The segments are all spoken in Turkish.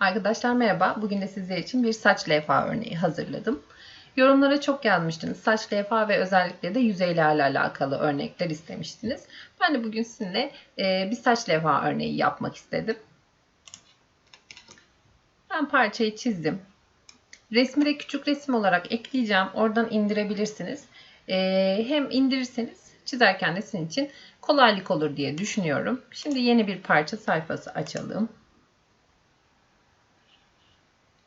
Arkadaşlar merhaba. Bugün de sizler için bir saç levha örneği hazırladım. Yorumlara çok yazmıştınız. Saç levha ve özellikle de yüzeylerle alakalı örnekler istemiştiniz. Ben de bugün sizinle e, bir saç levha örneği yapmak istedim. Ben parçayı çizdim. Resmi de küçük resim olarak ekleyeceğim. Oradan indirebilirsiniz. E, hem indirirseniz çizerken de sizin için kolaylık olur diye düşünüyorum. Şimdi yeni bir parça sayfası açalım.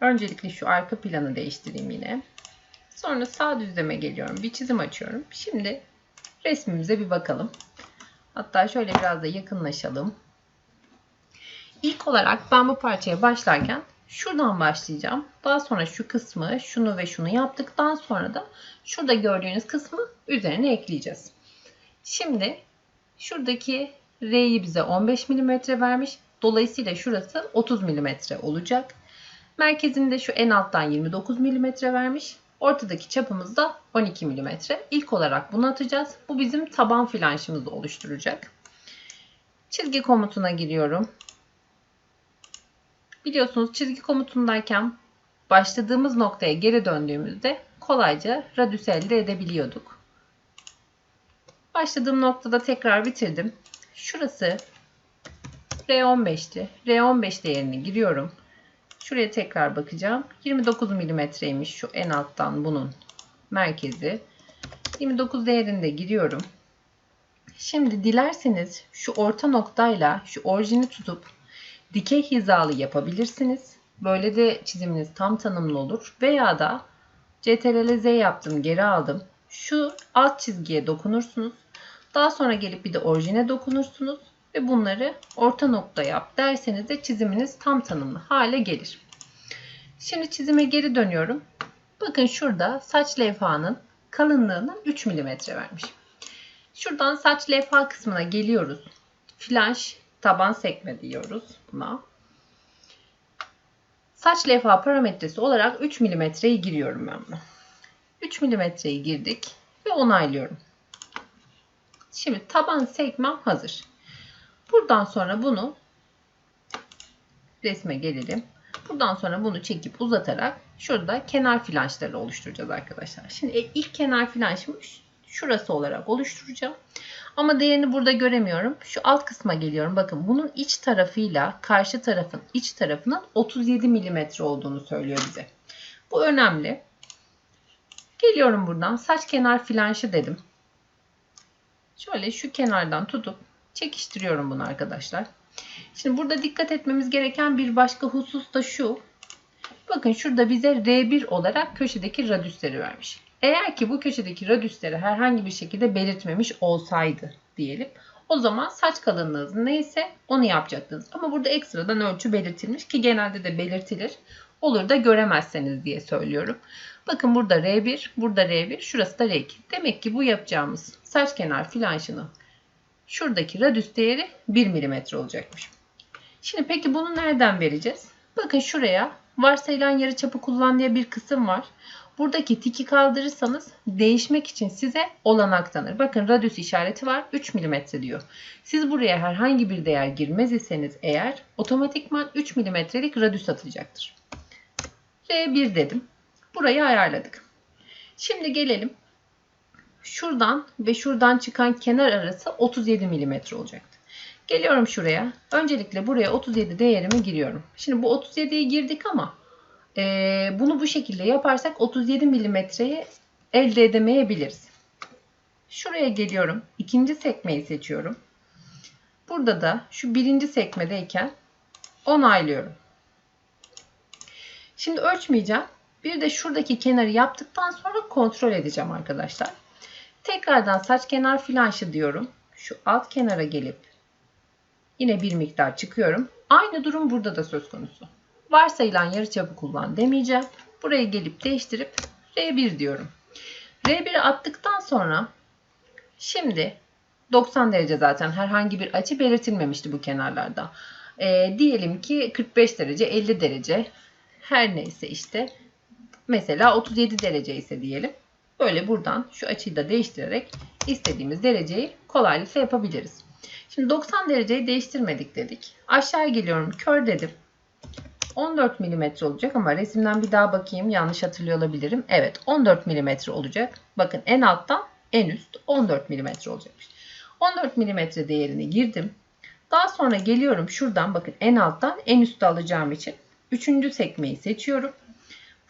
Öncelikle şu arka planı değiştireyim yine. Sonra sağ düzleme geliyorum. Bir çizim açıyorum. Şimdi resmimize bir bakalım. Hatta şöyle biraz da yakınlaşalım. İlk olarak ben bu parçaya başlarken şuradan başlayacağım. Daha sonra şu kısmı, şunu ve şunu yaptıktan sonra da şurada gördüğünüz kısmı üzerine ekleyeceğiz. Şimdi şuradaki R'yi bize 15 mm vermiş. Dolayısıyla şurası 30 mm olacak. Merkezinde şu en alttan 29 mm vermiş. Ortadaki çapımız da 12 mm. İlk olarak bunu atacağız. Bu bizim taban flanşımızı oluşturacak. Çizgi komutuna giriyorum. Biliyorsunuz çizgi komutundayken başladığımız noktaya geri döndüğümüzde kolayca radüs elde edebiliyorduk. Başladığım noktada tekrar bitirdim. Şurası R15'ti. R15 değerini giriyorum. Şuraya tekrar bakacağım. 29 milimetreymiş şu en alttan bunun merkezi. 29 değerinde giriyorum. Şimdi dilerseniz şu orta noktayla şu orijini tutup dikey hizalı yapabilirsiniz. Böyle de çiziminiz tam tanımlı olur. Veya da CTRL Z yaptım geri aldım. Şu alt çizgiye dokunursunuz. Daha sonra gelip bir de orijine dokunursunuz ve bunları orta nokta yap derseniz de çiziminiz tam tanımlı hale gelir. Şimdi çizime geri dönüyorum. Bakın şurada saç levhanın kalınlığını 3 mm vermiş. Şuradan saç levha kısmına geliyoruz. Flanş taban sekme diyoruz buna. Saç levha parametresi olarak 3 mm'yi giriyorum ben buna. 3 mm'yi girdik ve onaylıyorum. Şimdi taban sekmem hazır. Buradan sonra bunu resme gelelim. Buradan sonra bunu çekip uzatarak şurada kenar flanşları oluşturacağız arkadaşlar. Şimdi ilk kenar flanşımı şurası olarak oluşturacağım. Ama değerini burada göremiyorum. Şu alt kısma geliyorum. Bakın bunun iç tarafıyla karşı tarafın iç tarafının 37 mm olduğunu söylüyor bize. Bu önemli. Geliyorum buradan. Saç kenar flanşı dedim. Şöyle şu kenardan tutup çekiştiriyorum bunu arkadaşlar. Şimdi burada dikkat etmemiz gereken bir başka husus da şu. Bakın şurada bize R1 olarak köşedeki radüsleri vermiş. Eğer ki bu köşedeki radüsleri herhangi bir şekilde belirtmemiş olsaydı diyelim. O zaman saç kalınlığınız neyse onu yapacaktınız. Ama burada ekstradan ölçü belirtilmiş ki genelde de belirtilir. Olur da göremezseniz diye söylüyorum. Bakın burada R1, burada R1, şurası da R2. Demek ki bu yapacağımız saç kenar flanşının şuradaki radüs değeri 1 mm olacakmış. Şimdi peki bunu nereden vereceğiz? Bakın şuraya varsayılan yarıçapı kullan diye bir kısım var. Buradaki tiki kaldırırsanız değişmek için size olanak tanır. Bakın radius işareti var 3 mm diyor. Siz buraya herhangi bir değer girmez iseniz eğer otomatikman 3 mm'lik radius atacaktır. R1 dedim. Burayı ayarladık. Şimdi gelelim. Şuradan ve şuradan çıkan kenar arası 37 mm olacaktı. Geliyorum şuraya. Öncelikle buraya 37 değerimi giriyorum. Şimdi bu 37'yi girdik ama e, bunu bu şekilde yaparsak 37 milimetreyi elde edemeyebiliriz. Şuraya geliyorum. İkinci sekmeyi seçiyorum. Burada da şu birinci sekmedeyken onaylıyorum. Şimdi ölçmeyeceğim. Bir de şuradaki kenarı yaptıktan sonra kontrol edeceğim arkadaşlar. Tekrardan saç kenar flanşı diyorum. Şu alt kenara gelip Yine bir miktar çıkıyorum. Aynı durum burada da söz konusu. Varsayılan yarıçapı kullan demeyeceğim. Buraya gelip değiştirip R1 diyorum. R1'i attıktan sonra şimdi 90 derece zaten herhangi bir açı belirtilmemişti bu kenarlarda. E, diyelim ki 45 derece 50 derece her neyse işte mesela 37 derece ise diyelim. Böyle buradan şu açıyı da değiştirerek istediğimiz dereceyi kolaylıkla yapabiliriz. Şimdi 90 dereceyi değiştirmedik dedik. Aşağıya geliyorum. Kör dedim. 14 mm olacak ama resimden bir daha bakayım. Yanlış hatırlıyor olabilirim. Evet 14 mm olacak. Bakın en alttan en üst 14 mm olacakmış. 14 mm değerini girdim. Daha sonra geliyorum şuradan bakın en alttan en üstte alacağım için 3. sekmeyi seçiyorum.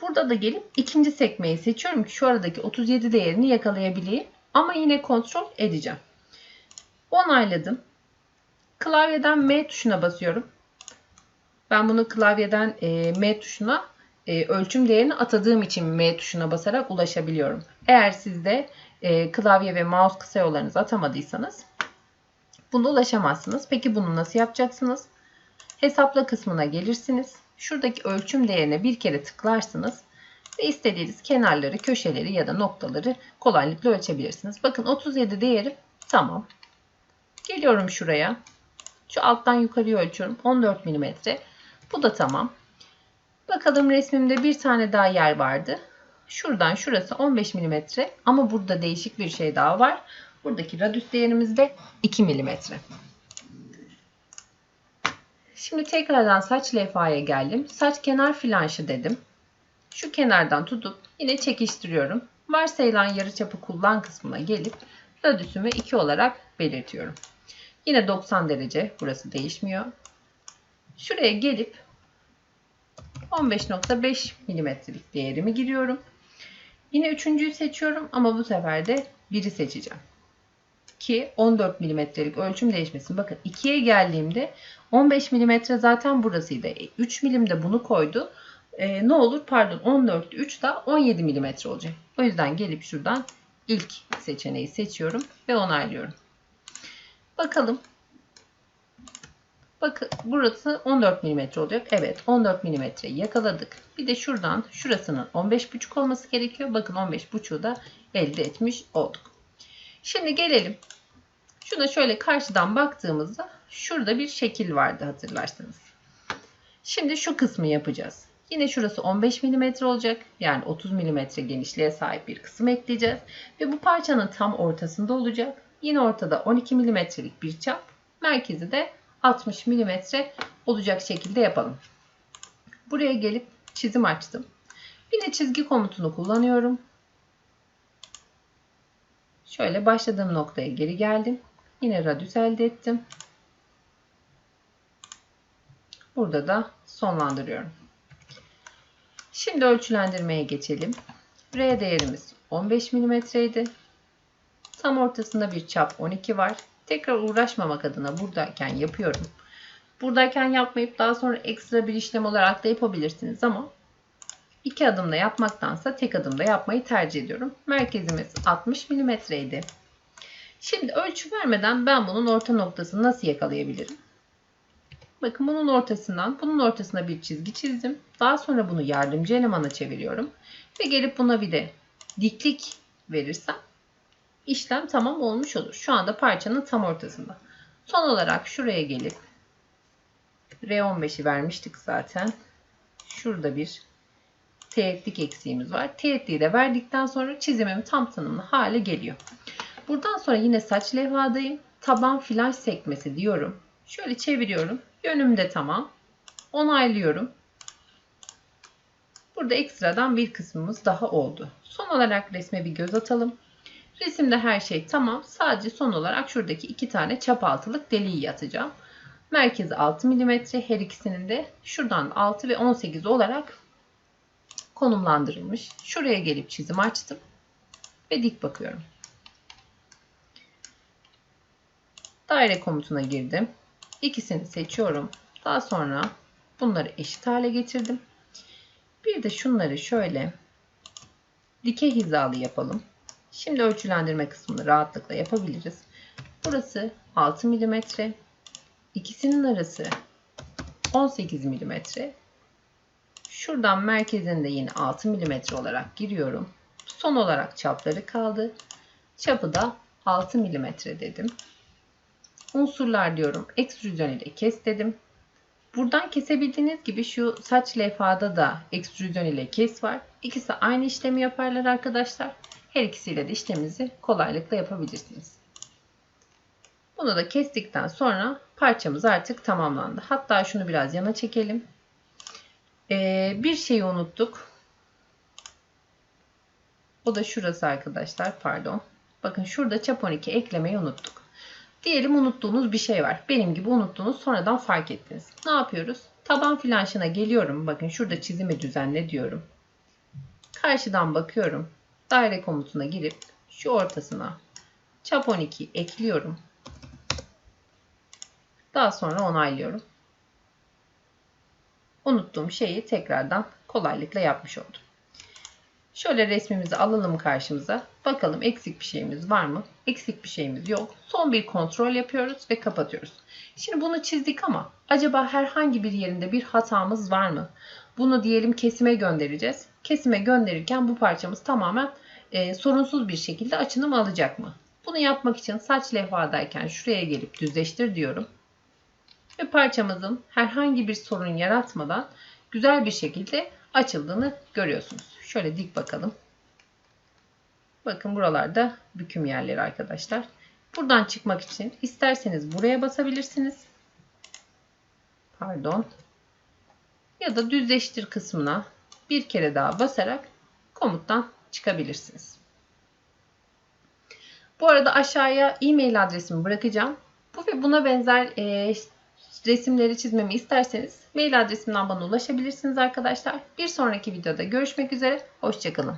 Burada da gelip ikinci sekmeyi seçiyorum ki şu aradaki 37 değerini yakalayabileyim. Ama yine kontrol edeceğim. Onayladım. Klavyeden M tuşuna basıyorum. Ben bunu klavyeden e, M tuşuna e, ölçüm değerini atadığım için M tuşuna basarak ulaşabiliyorum. Eğer sizde e, klavye ve mouse kısa yollarınızı atamadıysanız buna ulaşamazsınız. Peki bunu nasıl yapacaksınız? Hesapla kısmına gelirsiniz. Şuradaki ölçüm değerine bir kere tıklarsınız ve istediğiniz kenarları, köşeleri ya da noktaları kolaylıkla ölçebilirsiniz. Bakın 37 değeri tamam. Geliyorum şuraya. Şu alttan yukarıya ölçüyorum. 14 mm. Bu da tamam. Bakalım resmimde bir tane daha yer vardı. Şuradan şurası 15 mm ama burada değişik bir şey daha var. Buradaki radius değerimiz de 2 mm. Şimdi tekrardan saç levhaya geldim. Saç kenar flanşı dedim. Şu kenardan tutup yine çekiştiriyorum. Varsayılan yarıçapı kullan kısmına gelip radius'umu 2 olarak belirtiyorum. Yine 90 derece burası değişmiyor. Şuraya gelip 15.5 milimetrelik değerimi giriyorum. Yine üçüncüyü seçiyorum ama bu sefer de 1'i seçeceğim. Ki 14 milimetrelik ölçüm değişmesin. Bakın 2'ye geldiğimde 15 milimetre zaten burasıydı. 3 e, milim de bunu koydu. Ee, ne olur pardon 14 3 da 17 milimetre olacak. O yüzden gelip şuradan ilk seçeneği seçiyorum ve onaylıyorum. Bakalım. Bakın burası 14 mm olacak. Evet 14 mm yakaladık. Bir de şuradan şurasının 15,5 olması gerekiyor. Bakın 15,5'u da elde etmiş olduk. Şimdi gelelim. Şuna şöyle karşıdan baktığımızda şurada bir şekil vardı hatırlarsanız. Şimdi şu kısmı yapacağız. Yine şurası 15 mm olacak. Yani 30 mm genişliğe sahip bir kısım ekleyeceğiz. Ve bu parçanın tam ortasında olacak. Yine ortada 12 mm'lik bir çap. Merkezi de 60 mm olacak şekilde yapalım. Buraya gelip çizim açtım. Yine çizgi komutunu kullanıyorum. Şöyle başladığım noktaya geri geldim. Yine radius elde ettim. Burada da sonlandırıyorum. Şimdi ölçülendirmeye geçelim. R değerimiz 15 mm idi. Tam ortasında bir çap 12 var. Tekrar uğraşmamak adına buradayken yapıyorum. Buradayken yapmayıp daha sonra ekstra bir işlem olarak da yapabilirsiniz ama iki adımda yapmaktansa tek adımda yapmayı tercih ediyorum. Merkezimiz 60 mm idi. Şimdi ölçü vermeden ben bunun orta noktasını nasıl yakalayabilirim? Bakın bunun ortasından, bunun ortasına bir çizgi çizdim. Daha sonra bunu yardımcı elemana çeviriyorum. Ve gelip buna bir de diklik verirsem işlem tamam olmuş olur. Şu anda parçanın tam ortasında. Son olarak şuraya gelip R15'i vermiştik zaten. Şurada bir teğetlik eksiğimiz var. Teğetliği de verdikten sonra çizimim tam tanımlı hale geliyor. Buradan sonra yine saç levhadayım. Taban flash sekmesi diyorum. Şöyle çeviriyorum. Yönüm de tamam. Onaylıyorum. Burada ekstradan bir kısmımız daha oldu. Son olarak resme bir göz atalım. Resimde her şey tamam. Sadece son olarak şuradaki iki tane çap altılık deliği atacağım. Merkezi 6 mm. Her ikisinin de şuradan 6 ve 18 olarak konumlandırılmış. Şuraya gelip çizim açtım. Ve dik bakıyorum. Daire komutuna girdim. İkisini seçiyorum. Daha sonra bunları eşit hale getirdim. Bir de şunları şöyle dikey hizalı yapalım. Şimdi ölçülendirme kısmını rahatlıkla yapabiliriz. Burası 6 mm. İkisinin arası 18 mm. Şuradan merkezinde yine 6 mm olarak giriyorum. Son olarak çapları kaldı. Çapı da 6 mm dedim. Unsurlar diyorum. Ekstrüzyon ile kes dedim. Buradan kesebildiğiniz gibi şu saç levhada da ekstrüzyon ile kes var. İkisi aynı işlemi yaparlar arkadaşlar. Her ikisiyle de işlemimizi kolaylıkla yapabilirsiniz. Bunu da kestikten sonra parçamız artık tamamlandı. Hatta şunu biraz yana çekelim. Ee, bir şeyi unuttuk. O da şurası arkadaşlar. Pardon. Bakın şurada çap 12 eklemeyi unuttuk. Diyelim unuttuğunuz bir şey var. Benim gibi unuttuğunuz sonradan fark ettiniz. Ne yapıyoruz? Taban flanşına geliyorum. Bakın şurada çizimi düzenle diyorum. Karşıdan bakıyorum. Daire komutuna girip şu ortasına çap 12 ekliyorum. Daha sonra onaylıyorum. Unuttuğum şeyi tekrardan kolaylıkla yapmış oldum. Şöyle resmimizi alalım karşımıza. Bakalım eksik bir şeyimiz var mı? Eksik bir şeyimiz yok. Son bir kontrol yapıyoruz ve kapatıyoruz. Şimdi bunu çizdik ama acaba herhangi bir yerinde bir hatamız var mı? Bunu diyelim kesime göndereceğiz. Kesime gönderirken bu parçamız tamamen e, sorunsuz bir şekilde açınım alacak mı? Bunu yapmak için saç levhadayken şuraya gelip düzleştir diyorum. Ve parçamızın herhangi bir sorun yaratmadan güzel bir şekilde açıldığını görüyorsunuz. Şöyle dik bakalım. Bakın buralarda büküm yerleri arkadaşlar. Buradan çıkmak için isterseniz buraya basabilirsiniz. Pardon. Ya da düzleştir kısmına bir kere daha basarak komuttan çıkabilirsiniz. Bu arada aşağıya e-mail adresimi bırakacağım. Bu ve buna benzer e, resimleri çizmemi isterseniz mail adresimden bana ulaşabilirsiniz arkadaşlar. Bir sonraki videoda görüşmek üzere. Hoşçakalın.